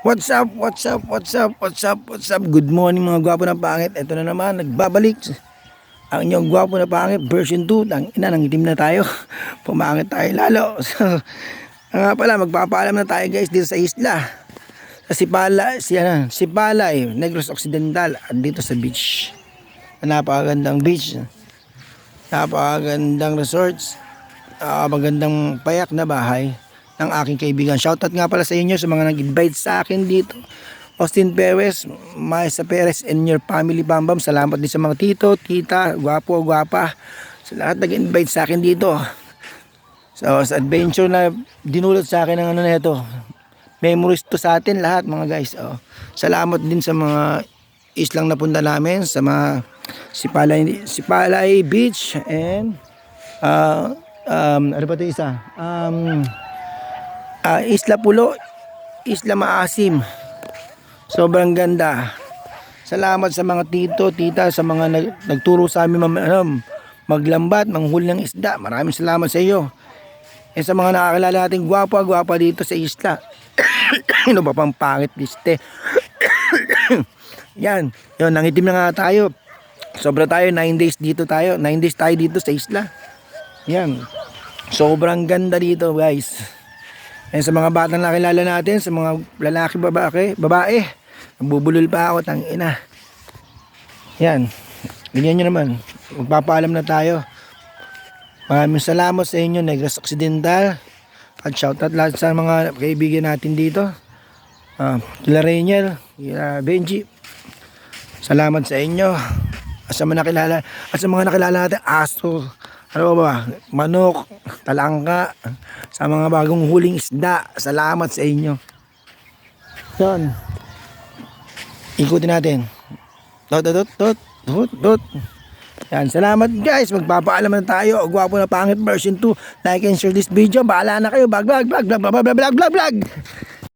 What's up, what's up, what's up, what's up, what's up? Good morning mga gwapo na pangit. Ito na naman, nagbabalik. Ang inyong gwapo na pangit, version 2. Ang ina, nangitim na tayo. Pumangit tayo lalo. So, nga pala, magpapaalam na tayo guys dito sa isla. Sa Sipala, si, ano, Sipalay, Negros Occidental, at dito sa beach. Napakagandang beach. Napakagandang resorts. Ah, magandang payak na bahay ng aking kaibigan. Shoutout nga pala sa inyo sa mga nag-invite sa akin dito. Austin Perez, Maisa Perez and your family Bambam. Salamat din sa mga tito, tita, gwapo, gwapa. Sa lahat nag-invite sa akin dito. So, sa adventure na dinulot sa akin ng ano na ito. Memories to sa atin lahat mga guys. Oh. Salamat din sa mga islang napunta namin sa mga Sipalay, Sipalay Beach and uh, um, ano ba ito isa? Um, ah, Isla Pulo, Isla Maasim. Sobrang ganda. Salamat sa mga tito, tita, sa mga nag, nagturo sa amin mam, ano, maglambat, manghuli ng isda. Maraming salamat sa iyo. Eh sa mga nakakilala natin, gwapa, gwapa dito sa isla. ano ba pang pangit liste? Yan. Yun, nangitim na nga tayo. Sobra tayo, 9 days dito tayo. 9 days tayo dito sa isla. Yan. Sobrang ganda dito, guys. And sa mga batang nakilala natin, sa mga lalaki, babae, babae, nabubulol pa ako, tang ina. Yan. Ganyan nyo naman. Magpapaalam na tayo. Maraming salamat sa inyo, Negros Occidental. At shoutout lahat sa mga kaibigan natin dito. Uh, kila Rainiel, kila Benji. Salamat sa inyo. At sa mga nakilala, at sa mga nakilala natin, aso, ano ba manok, talangka, sa mga bagong huling isda. Salamat sa inyo. Yan. Ikutin natin. Dot, dot, dot, dot, dot. Yan, salamat guys. Magpapaalam na tayo. Gwapo na pangit version 2. Like and share this video. Bahala na kayo. Bag, bag, bag, bag, bag, bag, bag, bag, bag.